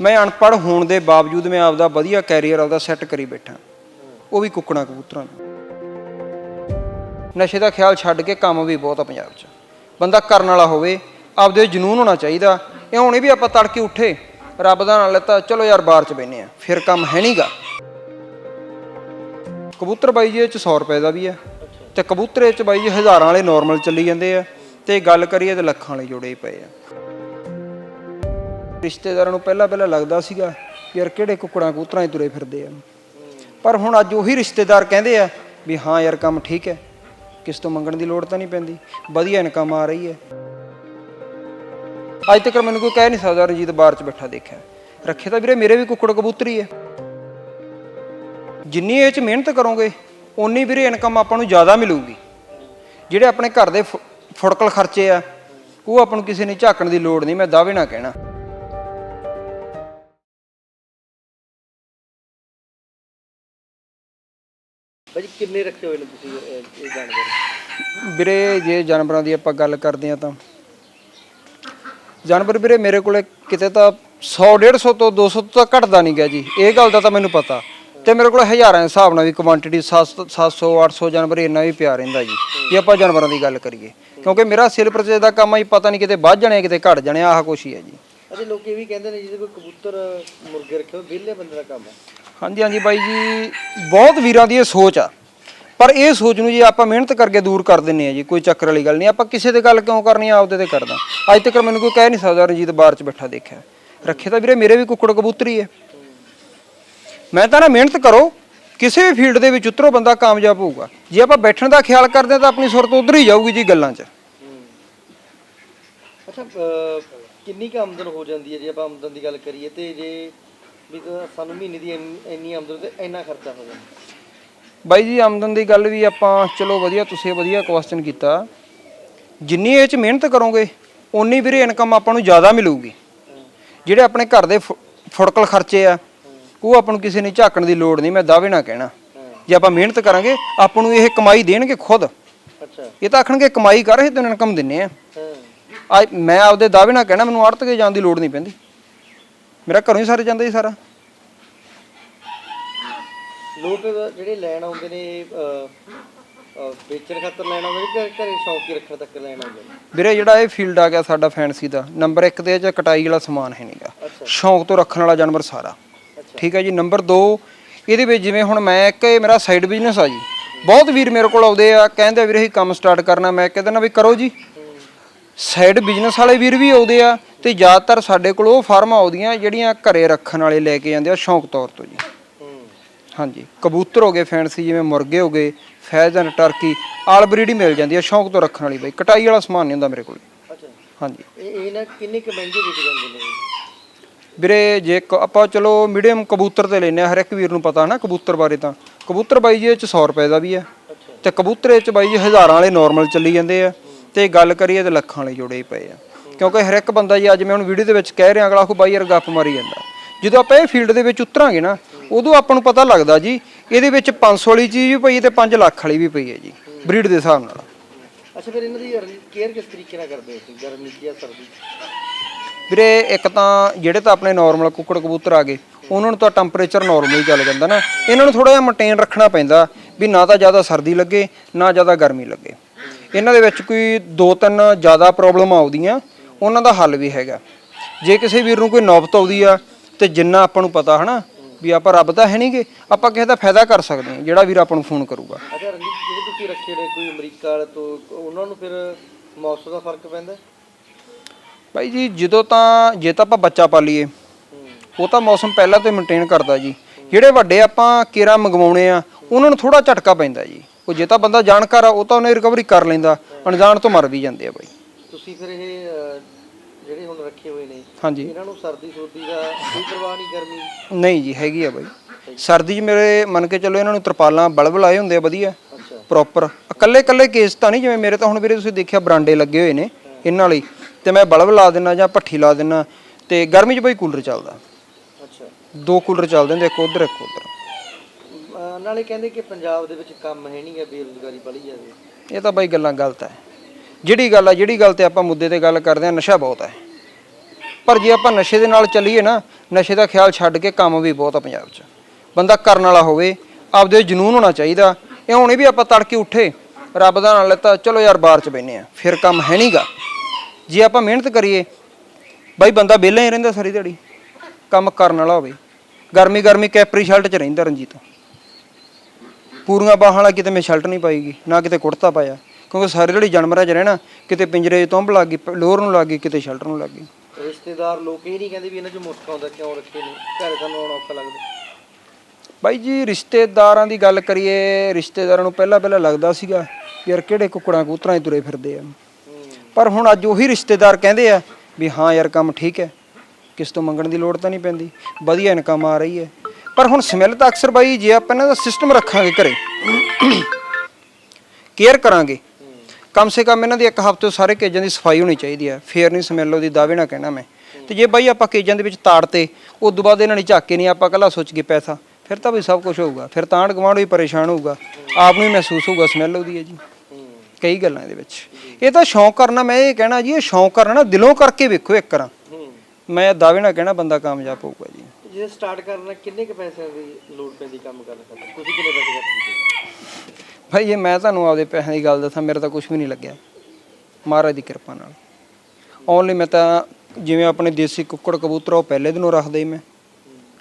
ਮੈਂ ਅਨਪੜ੍ਹ ਹੋਣ ਦੇ ਬਾਵਜੂਦ ਮੈਂ ਆਪਦਾ ਵਧੀਆ ਕੈਰੀਅਰ ਆਪਦਾ ਸੈੱਟ ਕਰੀ ਬੈਠਾ। ਉਹ ਵੀ ਕੁੱਕਣਾ ਕਬੂਤਰਾਂ ਨੂੰ ਨਸ਼ੇ ਦਾ ਖਿਆਲ ਛੱਡ ਕੇ ਕੰਮ ਵੀ ਬਹੁਤ ਆ ਪੰਜਾਬ 'ਚ। ਬੰਦਾ ਕਰਨ ਵਾਲਾ ਹੋਵੇ, ਆਪਦੇ ਜਨੂਨ ਹੋਣਾ ਚਾਹੀਦਾ। ਇਹ ਹੁਣੇ ਵੀ ਆਪਾਂ ਤੜਕੇ ਉੱਠੇ, ਰੱਬ ਦਾ ਨਾਂ ਲੈਤਾ, ਚਲੋ ਯਾਰ ਬਾਹਰ 'ਚ ਬੈਨੇ ਆ ਫਿਰ ਕੰਮ ਹੈ ਨਹੀਂਗਾ ਕਬੂਤਰ ਬਾਈ ਜੀ, ਇਹ 'ਚ 100 ਰੁਪਏ ਦਾ ਵੀ ਹੈ ਤੇ ਕਬੂਤਰੇ 'ਚ ਬਾਈ ਜੀ, ਹਜ਼ਾਰਾਂ ਵਾਲੇ ਨਾਰਮਲ ਚੱਲੀ ਜਾਂਦੇ ਆ। ਤੇ ਗੱਲ ਕਰੀਏ ਤੇ ਲੱਖਾਂ ਵਾਲੇ ਜੁੜੇ ਪਏ ਆ। ਰਿਸ਼ਤੇਦਾਰਾਂ ਨੂੰ ਪਹਿਲਾਂ ਪਹਿਲਾਂ ਲੱਗਦਾ ਸੀਗਾ ਵੀ ਯਾਰ ਕਿਹੜੇ ਕੁੱਕੜਾਂ ਕਬੂਤਰਾਂ ਹੀ ਤੁਰੇ ਫਿਰਦੇ ਆ। ਪਰ ਹੁਣ ਅੱਜ ਉਹੀ ਰਿਸ਼ਤੇਦਾਰ ਕਹਿੰਦੇ ਆ ਵੀ ਹਾਂ ਯਾਰ ਕੰਮ ਠੀਕ ਹੈ, ਕਿਸ ਤੋਂ ਮੰਗਣ ਦੀ ਲੋੜ ਤਾਂ ਨਹੀਂ ਪੈਂਦੀ, ਵਧੀਆ ਇਨਕਮ ਆ ਰਹੀ ਹੈ। ਅੱਜ ਤੱਕ ਮੈਨੂੰ ਕੋਈ ਕਹਿ ਨਹੀਂ ਸਕਦਾ ਰਣਜੀਤ ਬਾਰ 'ਚ ਬੈਠਾ ਦੇਖਿਆ। ਰੱਖੇ ਤਾਂ ਵੀਰੇ ਮੇਰੇ ਵੀ ਕੁੱਕੜ ਕਬੂਤਰੀ ਹੈ। ਜਿੰਨੀ ਇਹ 'ਚ ਮਿਹਨਤ ਕਰੋਗੇ, ਓਨੀ ਵੀਰੇ ਇਨਕਮ ਆਪਾਂ ਨੂੰ ਜ਼ਿਆਦਾ ਮਿਲੂਗੀ। ਜਿਹੜੇ ਆਪਣੇ ਘਰ ਦੇ ਫੁ- ਫੁੜਕਲ ਖਰਚੇ ਆ, ਉਹ ਆਪਾਂ ਨੂੰ ਕਿਸੇ ਨੇ ਝਾਕਣ ਦੀ ਲੋੜ ਨਹੀਂ, ਮੈਂ ਦਾਅਵੇ ਨਾਲ ਕਹਿਣਾ। ਭਾਜੀ ਕਿੰਨੇ ਰੱਖੇ ਹੋਏ ਨੇ ਤੁਸੀਂ ਇਹ ਇਹ ਜਾਨਵਰ? ਵੀਰੇ ਜੇ ਜਾਨਵਰਾਂ ਦੀ ਆਪਾਂ ਗੱਲ ਕਰਦੇ ਆ ਤਾਂ। ਜਾਨਵਰ ਵੀਰੇ ਮੇਰੇ ਕੋਲੇ ਕਿਤੇ ਤਾਂ 100 150 ਤੋਂ 200 ਤੋਂ ਤਾਂ ਘਟਦਾ ਨਹੀਂ ਗਿਆ ਜੀ। ਇਹ ਗੱਲ ਦਾ ਤਾਂ ਮੈਨੂੰ ਪਤਾ। ਤੇ ਮੇਰੇ ਕੋਲ ਹਜ਼ਾਰਾਂ ਦੇ ਹਿਸਾਬ ਨਾਲ ਵੀ ਕੁਆਂਟੀਟੀ 700 700 800 ਜਾਨਵਰ ਇੰਨਾ ਵੀ ਪਿਆ ਰਹਿੰਦਾ ਜੀ। ਜੇ ਆਪਾਂ ਜਾਨਵਰਾਂ ਦੀ ਗੱਲ ਕਰੀਏ। ਕਿਉਂਕਿ ਮੇਰਾ ਸੇਲ ਪਰਚੇਜ ਦਾ ਕੰਮ ਆ ਜੀ ਪਤਾ ਨਹੀਂ ਕਿਤੇ ਵੱਧ ਜਾਣੇ ਕਿਤੇ ਘਟ ਜਾਣੇ ਆਹ ਕੁਛ ਹੀ ਹੈ ਜੀ। ਅਤੇ ਲੋਕ ਇਹ ਵੀ ਕਹਿੰਦੇ ਨੇ ਜਿਹਦੇ ਕੋਈ ਕਬੂਤਰ ਮੁਰਗੇ ਰੱਖੇ ਹੋਏ ਵਿਹਲੇ ਬੰਦੇ ਦਾ ਕੰਮ ਹੈ ਹਾਂਜੀ ਹਾਂਜੀ ਬਾਈ ਜੀ, ਬਹੁਤ ਵੀਰਾਂ ਦੀ ਇਹ ਸੋਚ ਆ। ਪਰ ਇਹ ਸੋਚ ਨੂੰ ਜੀ ਆਪਾਂ ਮਿਹਨਤ ਕਰਕੇ ਦੂਰ ਕਰ ਦਿੰਨੇ ਆ ਜੀ, ਕੋਈ ਚੱਕਰ ਵਾਲੀ ਗੱਲ ਨਹੀਂ। ਆਪਾਂ ਕਿਸੇ ਦੇ ਗੱਲ ਕਿਉਂ ਕਰਨੀ ਆਪਦੇ ਤੇ ਕਰਦਾ। ਅੱਜ ਤੱਕ ਮੈਨੂੰ ਕੋਈ ਕਹਿ ਨਹੀਂ ਸਕਦਾ ਰਣਜੀਤ ਬਾਰ 'ਚ ਬੈਠਾ ਦੇਖਿਆ। ਰੱਖੇ ਤਾਂ ਵੀਰੇ, ਮੇਰੇ ਵੀ ਕੁੱਕੜ ਕਬੂਤਰੀ ਹੈ ਮੈਂ ਤਾਂ ਨਾ ਮਿਹਨਤ ਕਰੋ, ਕਿਸੇ ਵੀ ਫੀਲਡ ਦੇ ਵਿੱਚ ਉਤਰੋ, ਬੰਦਾ ਕਾਮਯਾਬ ਹੋਊਗਾ। ਜੇ ਆਪਾਂ ਬੈਠਣ ਦਾ ਖਿਆਲ ਕਰਦੇ ਹਾਂ ਤਾਂ ਆਪਣੀ ਸੁਰਤ ਉਧਰ ਹੀ ਜਾਊਗੀ ਜੀ ਗੱਲਾਂ 'ਚ। ਅੱਛਾ ਕਿੰਨੀ ਕੁ ਆਮਦਨ ਹੋ ਜਾਂਦੀ ਹੈ ਜੇ ਆਪਾਂ ਆਮਦਨ ਦੀ ਗੱਲ ਕਰੀਏ ਤੇ ਜੇ ਵੀ ਸਾਨੂੰ ਮਹੀਨੇ ਦੀ ਇੰਨੀ- ਇੰਨੀ ਆਮਦਨ ਤੇ ਇੰਨਾ ਖਰਚਾ ਹੋ ਜਾਂਦਾ। ਬਾਈ ਜੀ ਆਮਦਨ ਦੀ ਗੱਲ ਵੀ ਆਪਾਂ ਚਲੋ ਵਧੀਆ ਤੁਸੀਂ ਵਧੀਆ ਕੁਐਸਚਨ ਕੀਤਾ। ਜਿੰਨੀ ਇਹ ਚ ਮਿਹਨਤ ਕਰੋਗੇ ਓਨੀ ਵੀਰੇ ਇਨਕਮ ਆਪਾਂ ਨੂੰ ਜ਼ਿਆਦਾ ਮਿਲੂਗੀ। ਜਿਹੜੇ ਆਪਣੇ ਘਰ ਦੇ ਫੁ- ਫੁੜਕਲ ਖਰਚੇ ਆ ਉਹ ਆਪਾਂ ਨੂੰ ਕਿਸੇ ਨੇ ਝਾਕਣ ਦੀ ਲੋੜ ਨਹੀਂ ਮੈਂ ਦਾਅਵੇ ਨਾ ਕਹਿਣਾ। ਜੇ ਆਪਾਂ ਮਿਹਨਤ ਕਰਾਂਗੇ ਆਪਾਂ ਨੂੰ ਇਹ ਕਮਾਈ ਦੇਣਗੇ ਖੁਦ। ਅੱਛਾ। ਇਹ ਤਾਂ ਆਖਣਗੇ ਕਮਾਈ ਕਰ ਇਹ ਤੈਨੂੰ ਇਨਕਮ ਦਿੰਨੇ ਆ। ਹਾਂ। ਮੈਂ ਆਪਦੇ ਦਾਅਵੇ ਨਾ ਕਹਿਣਾ ਮੈਨੂੰ ਆੜਤ ਕੇ ਜਾਣ ਦੀ ਲੋੜ ਨਹੀਂ ਪੈਂਦੀ। ਮੇਰਾ ਘਰੋਂ ਹੀ ਸਾਰੇ ਜਾਂਦਾ ਜੀ ਸਾਰਾ। ਲੋਕ ਜਿਹੜੇ ਲੈਣ ਆਉਂਦੇ ਨੇ ਅਹ, ਅਹ, ਵੇਚਣ ਖਾਤਰ ਲੈਣ ਆਉਂਦੇ ਨੇ ਕਿ ਘਰੇ ਸ਼ੌਂਕੀ ਰੱਖਣ ਤੱਕ ਲੈਣ ਆਉਂਦੇ ਨੇ? ਵੀਰੇ ਜਿਹੜਾ ਇਹ ਫੀਲਡ ਆ ਗਿਆ ਸਾਡਾ ਫੈਂਸੀ ਦਾ ਨੰਬਰ 1 ਤੇ ਇਹ 'ਚ ਕਟਾਈ ਵਾਲਾ ਸਮਾਨ ਹੈ ਨਹੀਂਗਾ। ਅੱਛਾ। ਸ਼ੌਂਕ ਤੋਂ ਰੱਖਣ ਵਾਲਾ ਜਾਨਵਰ ਸਾਰਾ। ਠੀਕ ਹੈ ਜੀ ਨੰਬਰ 2 ਇਹਦੇ ਵਿੱਚ ਜਿਵੇਂ ਹੁਣ ਮੈਂ ਇੱਕ ਇਹ ਮੇਰਾ ਸਾਈਡ ਬਿਜ਼ਨਸ ਆ ਜੀ। ਬਹੁਤ ਵੀਰ ਮੇਰੇ ਕੋਲ ਆਉਂਦੇ ਆ ਕਹਿੰਦੇ ਆ ਵੀਰੇ ਇਹ ਕੰਮ ਸਟਾਰਟ ਕਰਨਾ ਮੈਂ ਕਹਿੰਦਾ ਨਾ ਵੀ ਕਰੋ ਜੀ। ਸਾਈਡ ਬਿਜ਼ਨਸ ਵਾਲੇ ਵੀਰ ਵੀ ਆਉਂਦੇ ਆ ਤੇ ਜ਼ਿਆਦਾਤਰ ਸਾਡੇ ਕੋਲ ਉਹ ਫਾਰਮਾਂ ਆਉਂਦੀਆਂ ਜਿਹੜੀਆਂ ਘਰੇ ਰੱਖਣ ਵਾਲੇ ਲੈ ਕੇ ਜਾਂਦੇ ਆ ਸ਼ੌਂਕ ਤੌਰ ਤੋਂ ਜੀ। ਹੂੰ ਹਾਂਜੀ ਕਬੂਤਰ ਹੋ ਗਏ ਫੈਂਸੀ ਜਿਵੇਂ ਮੁਰਗੇ ਹੋ ਗਏ ਫੈਜ਼ਨ ਟਰਕੀ ਆਲ ਬਰੀਡ ਹੀ ਮਿਲ ਜਾਂਦੀ ਆ ਸ਼ੌਂਕ ਤੋਂ ਰੱਖਣ ਵਾਲੀ ਬਈ ਕਟਾਈ ਵਾਲਾ ਸਮਾਨ ਨਹੀਂ ਹੁੰਦਾ ਮੇਰੇ ਕੋਲ। ਹਾਂਜੀ। ਇਹ ਇਹ ਨਾ ਕਿੰਨੇ ਕੁ ਮਹਿੰਗੇ ਵਿਕ ਜਾਂਦੇ ਨੇ? ਵੀਰੇ ਜੇ ਕ- ਆਪਾਂ ਚਲੋ ਮੀਡੀਅਮ ਕਬੂਤਰ ਤੇ ਲੈਨੇ ਆ ਹਰ ਇੱਕ ਵੀਰ ਨੂੰ ਪਤਾ ਨਾ ਕਬੂਤਰ ਬਾਰੇ ਤਾਂ। ਕਬੂਤਰ ਬਾਈ ਜੀ ਇਹ ਚ 100 ਰੁਪਏ ਦਾ ਵੀ ਹੈ ਤੇ ਕਬੂਤਰੇ ਚ ਬਾਈ ਜੀ ਹਜ਼ਾਰਾਂ ਵਾਲੇ ਨਾਰਮਲ ਚੱਲੀ ਜਾਂਦੇ ਆ। ਤੇ ਗੱਲ ਕਰੀਏ ਤੇ ਲੱਖਾਂ ਵਾਲੇ ਜੁੜੇ ਹੀ ਪਏ ਆ। ਕਿਉਂਕਿ ਹਰ ਇੱਕ ਬੰਦਾ ਜੀ ਅੱਜ ਮੈਂ ਹੁਣ ਵੀਡੀਓ ਦੇ ਵਿੱਚ ਕਹਿ ਰਿਹਾ ਅਗਲਾ ਆਖੂ ਬਾਈ ਯਾਰ ਗੱਪ ਮਾਰੀ ਜਾਂਦਾ। ਜਦੋਂ ਆਪਾਂ ਇਹ ਫੀਲਡ ਦੇ ਵਿੱਚ ਉਤਰਾਂਗੇ ਨਾ ਉਦੋਂ ਆਪਾਂ ਨੂੰ ਪਤਾ ਲੱਗਦਾ ਜੀ ਇਹਦੇ ਵਿੱਚ 500 ਵਾਲੀ ਚੀਜ਼ ਵੀ ਪਈ ਹੈ ਤੇ 5 ਲੱਖ ਵਾਲੀ ਵੀ ਪਈ ਹੈ ਜੀ ਬਰੀਡ ਦੇ ਹਿਸਾਬ ਨਾਲ। ਅੱਛਾ ਫਿਰ ਇਹਨਾਂ ਦੀ ਕੇਅਰ ਕਿਸ ਤਰੀਕੇ ਨਾਲ ਕਰਦੇ ਹੋ ਤੁਸੀਂ? ਗਰਮੀ ਜਾਂ ਸਰਦੀ ਵੀਰੇ ਇੱਕ ਤਾਂ ਜਿਹੜੇ ਤਾਂ ਆਪਣੇ ਨਾਰਮਲ ਕੁੱਕੜ ਕਬੂਤਰ ਆ ਗਏ ਉਹਨਾਂ ਨੂੰ ਤਾਂ ਟੈਂਪਰੇਚਰ ਨਾਰਮਲ ਹੀ ਚੱਲ ਜਾਂਦਾ ਨਾ। ਇਹਨਾਂ ਨੂੰ ਥੋੜਾ ਜਿਹਾ ਮੇਨਟੇਨ ਰੱਖਣਾ ਪੈਂਦਾ ਵੀ ਨਾ ਤਾਂ ਜ਼ਿਆਦਾ ਸਰਦੀ ਲੱਗੇ ਨਾ ਜ਼ਿਆਦਾ ਗਰਮੀ ਲੱਗੇ। ਇਹਨਾਂ ਦੇ ਵਿੱਚ ਕੋਈ ਦੋ ਤਿੰਨ ਜ਼ਿਆਦਾ ਪ੍ਰੋਬਲਮ ਆਉਂਦੀਆਂ ਉਹਨਾਂ ਦਾ ਹੱਲ ਵੀ ਹੈਗਾ। ਜੇ ਕਿਸੇ ਵੀਰ ਨੂੰ ਕੋਈ ਨੌਬਤ ਆਉਂਦੀ ਆ ਤੇ ਜਿੰਨਾ ਆਪਾਂ ਨੂੰ ਪਤਾ ਹਨਾ ਵੀ ਆਪਾਂ ਰੱਬ ਤਾਂ ਹੈ ਨਹੀਂਗੇ ਆਪਾਂ ਕਿਸੇ ਦਾ ਫਾਇਦਾ ਕਰ ਸਕਦੇ ਹਾਂ ਜਿਹੜਾ ਵੀਰ ਆਪਾਂ ਨੂੰ ਫੋਨ ਕਰੂਗਾ। ਅੱਛਾ ਰਣਜੀਤ ਜਿਹੜੇ ਤੁਸੀਂ ਰੱਖੇ ਨੇ ਕੋਈ ਅਮਰੀਕਾ ਵਾਲੇ ਤੋਂ ਉਹਨਾਂ ਨੂੰ ਫਿਰ ਮੌਸਮ ਦਾ ਫ਼ਰਕ ਪੈਂਦਾ? ਭਾਈ ਜੀ ਜਦੋਂ ਤਾਂ ਜੇ ਤਾਂ ਆਪਾਂ ਬੱਚਾ ਪਾਲੀਏ ਉਹ ਤਾਂ ਮੌਸਮ ਪਹਿਲਾਂ ਤੋਂ ਮੇਨਟੇਨ ਕਰਦਾ ਜੀ। ਜਿਹੜੇ ਵੱਡੇ ਆਪਾਂ ਕੇਰਾ ਮੰਗਵਾਉਣੇ ਆ ਉਹਨਾਂ ਨੂੰ ਥੋੜਾ ਝਟਕਾ ਪੈਂਦਾ ਜੀ। ਉਹ ਜੇ ਤਾਂ ਬੰਦਾ ਜਾਣਕਾਰ ਆ ਉਹ ਤਾਂ ਉਹਨੇ ਰਿਕਵਰੀ ਕਰ ਲੈਂਦਾ ਅਣਜਾਣ ਤੋਂ ਮਰ ਵੀ ਜਾਂਦੇ ਆ ਬਾਈ। ਤੁਸੀਂ ਫਿਰ ਇਹ ਹੁਣ ਰੱਖੇ ਹੋਏ ਨੇ। ਹਾਂਜੀ। ਇਹਨਾਂ ਨੂੰ ਸਰਦੀ ਸੁਰਦੀ ਦਾ ਕੋਈ ਪਰਵਾਹ ਨਹੀਂ ਗਰਮੀ ਨਹੀਂ ਜੀ ਹੈਗੀ ਆ ਬਾਈ। ਸਰਦੀ 'ਚ ਮੇਰੇ ਮੰਨ ਕੇ ਚੱਲੋ ਇਹਨਾਂ ਨੂੰ ਤਰਪਾਲਾਂ ਬਲਬ ਲਾਏ ਹੁੰਦੇ ਆ ਵਧੀਆ। ਅੱਛਾ। ਪ੍ਰੋਪਰ ਇਕੱਲੇ ਇਕੱਲੇ ਕੇਸ ਤਾਂ ਨਹੀਂ ਜਿਵੇਂ ਮੇਰੇ ਤਾਂ ਹੁਣ ਵੀਰੇ ਤੁਸੀਂ ਦੇਖਿਆ ਬਰਾਂਡੇ ਲੱਗੇ ਹੋਏ ਨੇ ਇਹਨਾਂ ਲਈ। ਤੇ ਮੈਂ ਬਲਬ ਲਾ ਦਿੰਨਾ ਜਾਂ ਭੱਠੀ ਲਾ ਦਿੰਨਾ। ਤੇ ਗਰਮੀ 'ਚ ਬਾਈ ਕੂਲਰ ਚੱਲਦਾ। ਅੱਛਾ। ਦੋ ਕੂਲਰ ਚੱਲਦੇ ਨੇ ਇੱਕ ਉਧਰ ਇੱਕ ਉਧਰ। ਅਹ, ਨਾਲੇ ਕਹਿੰਦੇ ਕਿ ਪੰਜਾਬ ਦੇ ਵਿੱਚ ਕੰਮ ਹੈ ਨਹੀਂਗਾ ਬੇਰੁਜ਼ਗਾਰੀ ਬੜੀ ਜਾਵੇ। ਇਹ ਤਾਂ ਬਾਈ ਗੱਲਾਂ ਗਲਤ ਹੈ। ਜਿਹੜੀ ਗੱਲ ਆ ਜਿਹੜੀ ਗੱਲ ਤੇ ਆਪਾਂ ਮੁੱਦੇ ਤੇ ਗੱਲ ਕਰਦੇ ਆ ਨਸ਼ਾ ਬਹੁਤ ਹੈ। ਪਰ ਜੇ ਆਪਾਂ ਨਸ਼ੇ ਦੇ ਨਾਲ ਚੱਲੀਏ ਨਾ, ਨਸ਼ੇ ਦਾ ਖਿਆਲ ਛੱਡ ਕੇ ਕੰਮ ਵੀ ਬਹੁਤ ਆ ਪੰਜਾਬ 'ਚ। ਬੰਦਾ ਕਰਨ ਵਾਲਾ ਹੋਵੇ, ਆਪਦੇ ਜਨੂਨ ਹੋਣਾ ਚਾਹੀਦਾ। ਇਹ ਹੁਣੇ ਵੀ ਆਪਾਂ ਤੜਕੇ ਉੱਠੇ, ਰੱਬ ਦਾ ਨਾਮ ਲੈਤਾ, ਚਲੋ ਯਾਰ ਬਾਹਰ 'ਚ ਬੈਨੇ ਆ ਫਿਰ ਕੰਮ ਹੈ ਨਹੀਂਗਾ ਜੇ ਆਪਾਂ ਮਿਹਨਤ ਕਰੀਏ, ਬਾਈ ਬੰਦਾ ਵਿਹਲਾ ਹੀ ਰਹਿੰਦਾ ਸਾਰੀ ਦਿਹਾੜੀ, ਕੰਮ ਕਰਨ ਵਾਲਾ ਹੋਵੇ। ਗਰਮੀ ਗਰਮੀ ਕੈਪਰੀ ਸ਼ਰਟ 'ਚ ਰਹਿੰਦਾ ਰਣਜੀਤ। ਪੂਰੀਆਂ ਬਾਹਾਂ ਵਾਲਾ ਕਿਤੇ ਮੈਂ ਸ਼ਰਟ ਨਹੀਂ ਪਾਈਗੀ, ਨਾ ਕਿਤੇ ਕੁੜਤਾ ਪਾਇਆ। ਕਿਉਂਕਿ ਸਾਰੀ ਦਿਹਾੜੀ ਜਾਨਵਰਾਂ 'ਚ ਰਹਿਣਾ, ਕਿਤੇ ਪਿੰਜਰੇ 'ਚ ਤੁੰਬ ਲੱਗ ਗਈ ਪ- ਲੋਰ ਨੂੰ ਲੱਗ ਗਈ, ਕਿਤੇ ਸ਼ਰਟ ਨੂੰ ਲੱਗ ਗਈ। ਰਿਸ਼ਤੇਦਾਰ ਲੋਕ ਇਹ ਨਹੀਂ ਕਹਿੰਦੇ ਵੀ ਇਹਨਾਂ 'ਚ ਮੁਸਕ ਆਉਂਦਾ ਕਿਉਂ ਰੱਖੇ ਨੇ, ਘਰੇ ਸਾਨੂੰ ਆਉਣਾ ਔਖਾ ਲੱਗਦਾ। ਬਾਈ ਜੀ, ਰਿਸ਼ਤੇਦਾਰਾਂ ਦੀ ਗੱਲ ਕਰੀਏ, ਰਿਸ਼ਤੇਦਾਰਾਂ ਨੂੰ ਪਹਿਲਾਂ ਪਹਿਲਾਂ ਲੱਗਦਾ ਸੀਗਾ ਵੀ ਯਾਰ ਕਿਹੜੇ ਕੁੱਕੜਾਂ ਕੂਤਰਾਂ ਹੀ ਤੁਰੇ ਫਿਰਦੇ ਆ। ਪਰ ਹੁਣ ਅੱਜ ਉਹੀ ਰਿਸ਼ਤੇਦਾਰ ਕਹਿੰਦੇ ਆ ਵੀ ਹਾਂ ਯਾਰ ਕੰਮ ਠੀਕ ਹੈ, ਕਿਸ ਤੋਂ ਮੰਗਣ ਦੀ ਲੋੜ ਤਾਂ ਨਹੀਂ ਪੈਂਦੀ, ਵਧੀਆ ਇਨਕਮ ਆ ਰਹੀ ਹੈ। ਪਰ ਹੁਣ ਸਮੈਲ ਤਾਂ ਅਕਸਰ ਬਾਈ ਜੇ, ਆਪਾਂ ਇਹਨਾਂ ਦਾ ਸਿਸਟਮ ਰੱਖਾਂਗੇ ਘਰੇ ਕੇਅਰ ਕਰਾਂਗੇ। ਕਮ ਸੇ ਕਮ ਇਹਨਾਂ ਦੀ ਇੱਕ ਹਫ਼ਤੇ ਸਾਰੇ ਕੇਜਾਂ ਦੀ ਸਫ਼ਾਈ ਹੋਣੀ ਚਾਹੀਦੀ ਹੈ। ਫੇਰ ਨਹੀਂ ਸਮੈਲ ਉਹਦੀ, ਦਾਅਵੇ ਨਾ ਕਹਿਣਾ ਮੈਂ। ਤੇ ਜੇ ਬਾਈ ਆਪਾਂ ਕੇਜਾਂ ਦੇ ਵਿੱਚ ਤਾੜ ਉਸ ਤੋਂ ਬਾਅਦ ਇਹਨਾਂ ਨੇ ਝਾਕ ਨਹੀਂ ਆਪਾਂ ਕੱਲਾ ਸੋਚ ਕੇ ਪੈਸਾ, ਫਿਰ ਤਾਂ ਵੀ ਸਭ ਕੁਝ ਹੋਊਗਾ। ਫਿਰ ਤਾਂ ਆਂਢ ਗੁਆਂਢ ਵੀ ਪਰੇਸ਼ਾਨ ਹੋਊਗਾ। ਆਪ ਨੂੰ ਹੀ ਮਹਿਸੂਸ ਹੋਊਗਾ ਸਮੈਲ ਉਹਦੀ ਹੈ ਜੀ। ਕਈ ਗੱਲਾਂ ਇਹਦੇ ਵਿੱਚ। ਇਹ ਤਾਂ ਸ਼ੌਂਕ ਕਰਨਾ, ਮੈਂ ਇਹ ਕਹਿਣਾ ਜੀ, ਇਹ ਸ਼ੌਂਕ ਕਰਨਾ ਦਿਲੋਂ ਕਰਕੇ ਵੇਖੋ ਇੱਕ ਵਾਰ। ਮੈਂ ਦਾਅਵੇ ਨਾਲ ਕਹਿਣਾ ਬੰਦਾ ਕਾਮਯਾਬ ਹੋਊਗਾ ਜੀ। ਜੇ ਸਟਾਰਟ ਕਰਨਾ, ਕਿੰਨੇ ਕ ਪੈਸਿਆਂ ਦੀ ਲੋੜ ਪੈਂਦੀ ਕੰਮ ਕਰਨ ਖਾਤਰ ਤੁਸੀਂ ਕਿੰਨੇ ਪੈਸੇ ਖਰਚਦੇ ਭਾਈ, ਜੇ ਮੈਂ ਤੁਹਾਨੂੰ ਆਪਦੇ ਪੈਸਿਆਂ ਦੀ ਗੱਲ ਦੱਸਾਂ, ਮੇਰਾ ਤਾਂ ਕੁਝ ਵੀ ਨਹੀਂ ਲੱਗਿਆ। ਮਹਾਰਾਜ ਦੀ ਕਿਰਪਾ ਨਾਲ। ਓਨਲੀ ਮੈਂ ਤਾਂ ਜਿਵੇਂ ਆਪਣੇ ਦੇਸੀ ਕੁੱਕੜ ਕਬੂਤਰ ਉਹ ਪਹਿਲੇ ਦਿਨੋਂ ਰੱਖਦੇ ਸੀ ਮੈਂ।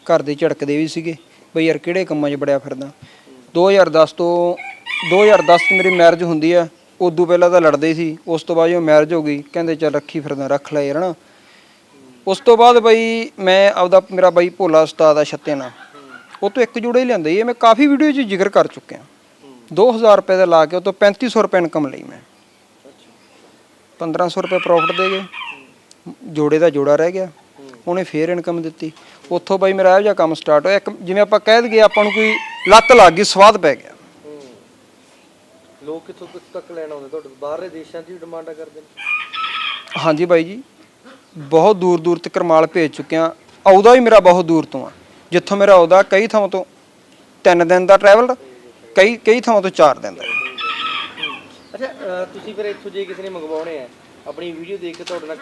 ਘਰ ਦੇ ਝੜਕਦੇ ਵੀ ਸੀਗੇ। ਬਈ ਯਾਰ, ਕਿਹੜੇ ਕੰਮਾਂ 'ਚ ਬੜਿਆ ਫਿਰਦਾ? 2010 ਤੋਂ 2010 'ਚ ਮੇਰੀ ਮੈਰਿਜ ਹੁੰਦੀ ਆ। ਉਦੋਂ ਪਹਿਲਾਂ ਤਾਂ ਲੜਦੇ ਸੀ। ਉਸ ਤੋਂ ਬਾਅਦ ਜਦੋਂ ਮੈਰਿਜ ਹੋ ਗਈ, ਕਹਿੰਦੇ ਚੱਲ ਰੱਖੀ ਫਿਰਦਾ, ਰੱਖ ਲੈ ਯਾਰ ਨਾ ਉਸ ਤੋਂ ਬਾਅਦ ਬਈ ਮੈਂ ਆਪਦਾ ਮੇਰਾ ਬਾਈ ਭੋਲਾ ਉਸਤਾਦ ਆ ਛੱਤੇ ਨਾਲ। ਉਹ ਤੋਂ ਇੱਕ ਜੁੜੇ ਹੀ ਲਿਆਂਦਾ ਜੀ। ਮੈਂ ਕਾਫੀ ਵੀਡੀਓ 'ਚ ਜ਼ਿਕਰ ਕਰ ਚੁੱਕਿਆ। 2000 ਰੁਪਏ ਦਾ ਲਾ ਕੇ ਉਹ ਤੋਂ 3500 ਰੁਪਏ ਇਨਕਮ ਲਈ ਮੈਂ। 1500 ਰੁਪਏ ਪ੍ਰੋਫਿਟ ਦੇ ਗਏ। ਜੋੜੇ ਦਾ ਜੋੜਾ ਰਹਿ ਗਿਆ। ਉਹਨੇ ਫੇਰ ਇਨਕਮ ਦਿੱਤੀ। ਉੱਥੋਂ ਬਾਈ ਮੇਰਾ ਇਹੋ ਜਿਹਾ ਕੰਮ ਸਟਾਰਟ ਹੋਇਆ। ਇੱਕ ਜਿਵੇਂ ਆਪਾਂ ਕਹਿ ਦਈਏ ਆਪਾਂ ਨੂੰ ਕੋਈ ਲੱਤ ਲੱਗ ਗਈ ਸਵਾਦ ਪੈ ਗਿਆ। ਹੂੰ ਲੋਕ ਕਿੱਥੋਂ ਤੱਕ ਲੈਣ ਆਉਂਦੇ? ਤੁਹਾਡੇ? ਬਾਹਰਲੇ ਦੇਸ਼ਾਂ 'ਚ ਵੀ ਡਿਮਾਂਡਾਂ ਕਰਦੇ ਨੇ। ਹਾਂਜੀ ਬਾਈ ਜੀ। ਬਹੁਤ ਦੂਰ ਦੂਰ ਤੱਕ ਮਾਲ ਭੇਜ ਚੁੱਕਿਆ ਆਉਦਾ ਵੀ ਮੇਰਾ ਬਹੁਤ ਦੂਰ ਤੋਂ ਆ। ਜਿੱਥੋਂ ਮੇਰਾ ਆਉਦਾ ਕਈ ਥਾਵਾਂ ਤੋਂ 3 ਦਿਨ ਦਾ ਟਰੈਵਲ ਕਈ ਕਈ ਥਾਵਾਂ ਤੋਂ 4 ਦਿਨ ਦਾ। ਅੱਛਾ ਅਹ ਤੁਸੀਂ ਫਿਰ ਇੱਥੋਂ ਜੇ ਕਿਸੇ ਨੇ ਮੰਗਵਾਉਣੇ ਆ ਆਪਣੀ ਵੀਡੀਓ ਦੇਖ ਕੇ ਤੁਹਾਡੇ ਨਾਲ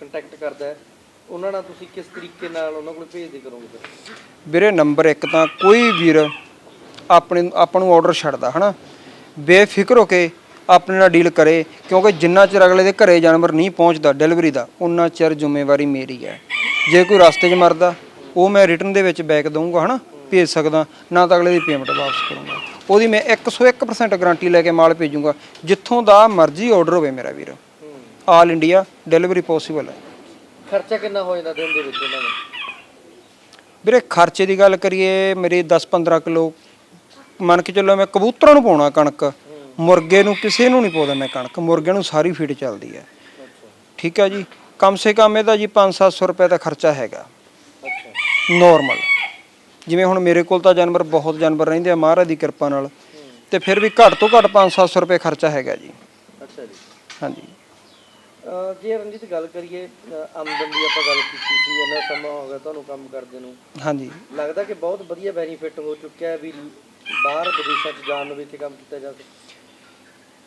ਕੰਟੈਕਟ ਕਰਦਾ ਹੈ ਉਹਨਾਂ ਨਾਲ ਤੁਸੀਂ ਕਿਸ ਤਰੀਕੇ ਨਾਲ ਉਹਨਾਂ ਕੋਲ ਭੇਜਦੇ ਕਰੋਗੇ ਫਿਰ? ਵੀਰੇ ਨੰਬਰ 1 ਤਾਂ ਕੋਈ ਵੀਰ ਆਪਣੇ ਆਪਾਂ ਨੂੰ ਆਰਡਰ ਛੱਡਦਾ ਹਨਾ? ਬੇਫਿਕਰ ਹੋ ਕੇ ਆਪਣੇ ਨਾਲ ਡੀਲ ਕਰੇ ਕਿਉਂਕਿ ਜਿੰਨਾ ਚਿਰ ਅਗਲੇ ਦੇ ਘਰੇ ਜਾਨਵਰ ਨਹੀਂ ਪਹੁੰਚਦਾ ਡਿਲੀਵਰੀ ਦਾ ਉਨਾ ਚਿਰ ਜ਼ਿੰਮੇਵਾਰੀ ਮੇਰੀ ਹੈ। ਜੇ ਕੋਈ ਰਸਤੇ 'ਚ ਮਰਦਾ ਉਹ ਮੈਂ ਰਿਟਰਨ ਦੇ ਵਿੱਚ ਬੈਕ ਦਊਂਗਾ ਹਨਾ? ਭੇਜ ਸਕਦਾ ਨਾ ਤਾਂ ਅਗਲੇ ਦੀ ਪੇਮੈਂਟ ਵਾਪਸ ਕਰੂੰਗਾ। ਉਹਦੀ ਮੈਂ 101% ਗਾਰੰਟੀ ਲੈ ਕੇ ਮਾਲ ਭੇਜੂੰਗਾ। ਜਿੱਥੋਂ ਦਾ ਮਰਜ਼ੀ ਆਰਡਰ ਹੋਵੇ ਮੇਰਾ ਵੀਰ। ਆਲ ਇੰਡੀਆ ਡਿਲੀਵਰੀ ਪੋਸੀਬਲ ਹੈ। ਖਰਚਾ ਕਿੰਨਾ ਹੋ ਜਾਂਦਾ ਦਿਨ ਦੇ ਵਿੱਚ ਉਹਨਾਂ ਦਾ? ਵੀਰੇ ਖਰਚੇ ਦੀ ਗੱਲ ਕਰੀਏ ਮੇਰੇ 10-15 ਕਿਲੋ। ਮੰਨ ਕੇ ਚੱਲੋ ਮੈਂ ਕਬੂਤਰਾਂ ਨੂੰ ਪਾਉਣਾ ਕਣਕ। ਮੁਰਗੇ ਨੂੰ ਕਿਸੇ ਨੂੰ ਨਹੀਂ ਪਾਉਂਦਾ ਮੈਂ ਕਣਕ। ਮੁਰਗੇ ਨੂੰ ਸਾਰੀ ਫੀਡ ਚੱਲਦੀ ਹੈ। ਠੀਕ ਹੈ ਜੀ? ਕਮ ਸੇ ਕਮ ਇਹਦਾ ਜੀ 5-700 ਰੁਪਏ ਦਾ ਖਰਚਾ ਹੈਗਾ। ਅੱਛਾ। ਨੋਰਮਲ ਜਿਵੇਂ ਹੁਣ ਮੇਰੇ ਕੋਲ ਤਾਂ ਜਾਨਵਰ ਬਹੁਤ ਜਾਨਵਰ ਰਹਿੰਦੇ ਆ ਮਹਾਰਾਜ ਦੀ ਕਿਰਪਾ ਨਾਲ। ਤੇ ਫਿਰ ਵੀ ਘੱਟ ਤੋਂ ਘੱਟ 5-700 ਰੁਪਏ ਖਰਚਾ ਹੈਗਾ ਜੀ। ਅੱਛਾ ਜੀ। ਹਾਂਜੀ। ਅਹ ਜੇ ਰਣਜੀਤ ਗੱਲ ਕਰੀਏ ਅਹ ਆਮਦਨ ਦੀ ਆਪਾਂ ਗੱਲ ਕੀਤੀ ਸੀ ਇੰਨਾ ਸਮਾਂ ਹੋ ਗਿਆ ਤੁਹਾਨੂੰ ਕੰਮ ਕਰਦੇ ਨੂੰ। ਹਾਂਜੀ। ਲੱਗਦਾ ਕਿ ਬਹੁਤ ਵਧੀਆ ਬੈਨੀਫਿਟ ਹੋ ਚੁੱਕਿਆ ਹੈ ਵੀ ਬਾਹਰ ਵਿਦੇਸ਼ਾਂ 'ਚ ਜਾਣ ਨੂੰ ਵੀ ਇੱਥੇ ਕੰਮ ਕੀਤਾ ਜਾ ਸਕਦਾ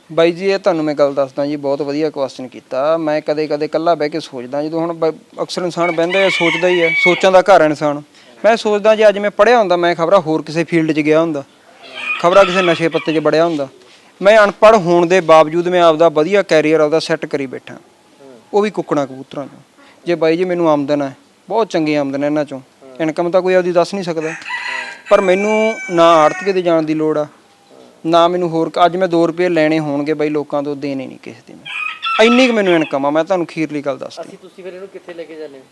ਬਾਈ ਜੀ ਇਹ ਤੁਹਾਨੂੰ ਮੈਂ ਗੱਲ ਦੱਸਦਾ ਜੀ ਬਹੁਤ ਵਧੀਆ ਕੁਐਸਚਨ ਕੀਤਾ। ਮੈਂ ਕਦੇ ਕਦੇ ਇਕੱਲਾ ਬਹਿ ਕੇ ਸੋਚਦਾ ਜਦੋਂ ਹੁਣ ਅਕਸਰ ਇਨਸਾਨ ਬਹਿੰਦਾ ਹੈ ਸੋਚਦਾ ਹੀ ਹੈ ਸੋਚਾਂ ਦਾ ਘਰ ਇਨਸਾਨ। ਮੈਂ ਸੋਚਦਾ ਜੇ ਅੱਜ ਮੈਂ ਪੜਿਆ ਹੁੰਦਾ, ਮੈਂ ਖਬਰਾਂ ਹੋਰ ਕਿਸੇ ਫੀਲਡ 'ਚ ਗਿਆ ਹੁੰਦਾ, ਖਬਰਾਂ ਕਿਸੇ ਨਸ਼ੇ ਪੱਤੇ 'ਚ ਬੜਿਆ ਹੁੰਦਾ, ਮੈਂ ਅਨਪੜ੍ਹ ਹੋਣ ਦੇ ਬਾਵਜੂਦ ਮੈਂ ਆਪਦਾ ਵਧੀਆ ਕੈਰੀਅਰ ਆਪਦਾ ਸੈੱਟ ਕਰੀ ਬੈਠਾ। ਉਹ ਵੀ ਕੁੱਕੜਾਂ ਕਬੂਤਰਾਂ ਤੋਂ। ਜੇ ਬਾਈ ਜੀ ਮੈਨੂੰ ਆਮਦਨ ਹੈ, ਬਹੁਤ ਚੰਗੀ ਆਮਦਨ ਹੈ ਇਹਨਾਂ ਚੋਂ। ਇਨਕਮ ਤਾਂ ਕੋਈ ਆਪਦੀ ਦੱਸ ਨਹੀਂ ਸਕਦਾ। ਪਰ ਮੈਨੂੰ ਨਾ ਆੜਤੀਏ ਦੇ ਜਾਣ ਦੀ ਲੋੜ ਆ, ਨਾ ਮੈਨੂੰ ਹੋਰ ਅੱਜ ਮੈਂ 2 ਰੁਪਏ ਲੈਣੇ ਹੋਣਗੇ ਬਾਈ ਲੋਕਾਂ ਤੋਂ, ਦੇਣੇ ਨਹੀਂ ਕਿਸੇ ਦੇ ਮੈਂ ਇੰਨੀ ਕੁ ਮੈਨੂੰ ਇਨਕਮ ਆ, ਮੈਂ ਤੁਹਾਨੂੰ ਖੀਰਲੀ ਗੱਲ ਦੱਸਦਾ। ਅਸੀਂ ਤੁਸੀਂ ਫਿਰ ਇਹਨੂੰ ਕਿੱਥੇ ਲੈ ਕੇ ਜਾਂਦੇ ਹੋ?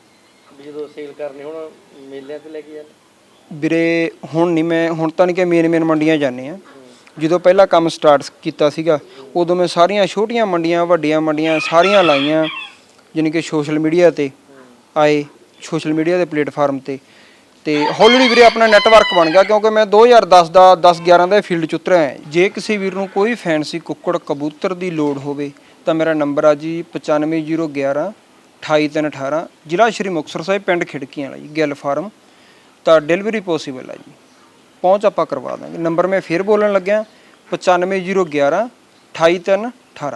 ਵੀ ਜਦੋਂ ਸੇਲ ਕਰਨੇ, ਹੁਣ ਮੇਲਿਆਂ ਤੇ ਲੈ ਕੇ ਜਾਂਦੇ? ਵੀਰੇ, ਹੁਣ ਨਹੀਂ, ਮੈਂ ਹੁਣ ਤਾਂ ਨਹੀਂ ਕਿ ਮੇਨ ਮੇਨ ਮੰਡੀਆਂ ਜਾਂਦੇ ਆ ਜਦੋਂ ਪਹਿਲਾਂ ਕੰਮ ਸਟਾਰਟ ਕੀਤਾ ਸੀਗਾ, ਉਦੋਂ ਮੈਂ ਸਾਰੀਆਂ ਛੋਟੀਆਂ ਮੰਡੀਆਂ, ਵੱਡੀਆਂ ਮੰਡੀਆਂ ਸਾਰੀਆਂ ਲਾਈਆਂ, ਜਾਣੀ ਕਿ ਸੋਸ਼ਲ ਮੀਡੀਆ ਤੇ ਆਏ ਸੋਸ਼ਲ ਮੀਡੀਆ ਦੇ ਪਲੇਟਫਾਰਮ ਤੇ। ਤੇ ਹੌਲੀ ਵੀਰੇ, ਆਪਣਾ ਨੈਟਵਰਕ ਬਣ ਗਿਆ, ਕਿਉਂਕਿ ਮੈਂ 2010 ਦਾ 10 11 ਦਾ ਫੀਲਡ ਚ ਉਤਰਿਆ ਹਾਂ। ਜੇ ਕਿਸੇ ਵੀਰ ਨੂੰ ਕੋਈ ਫੈਂਸੀ ਕੁੱਕੜ ਕਬੂਤਰ ਦੀ ਲੋੜ ਹੋਵੇ, ਤਾਂ ਮੇਰਾ ਨੰਬਰ ਆ ਜੀ 95011 28318 ਜ਼ਿਲ੍ਹਾ ਸ਼੍ਰੀ ਮੁਕਤਸਰ ਸਾਹਿਬ, ਪਿੰਡ ਖਿੜਕੀਆਂ ਵਾਲਾ ਜੀ, ਗਿੱਲ ਫਾਰਮ। ਤਾਂ ਡਿਲੀਵਰੀ ਪੋਸੀਬਲ ਹੈ ਜੀ। ਪਹੁੰਚ ਆਪਾਂ ਕਰਵਾ ਦਾਂਗੇ। ਨੰਬਰ ਮੈਂ ਫਿਰ ਬੋਲਣ ਲੱਗਿਆ 95011 28318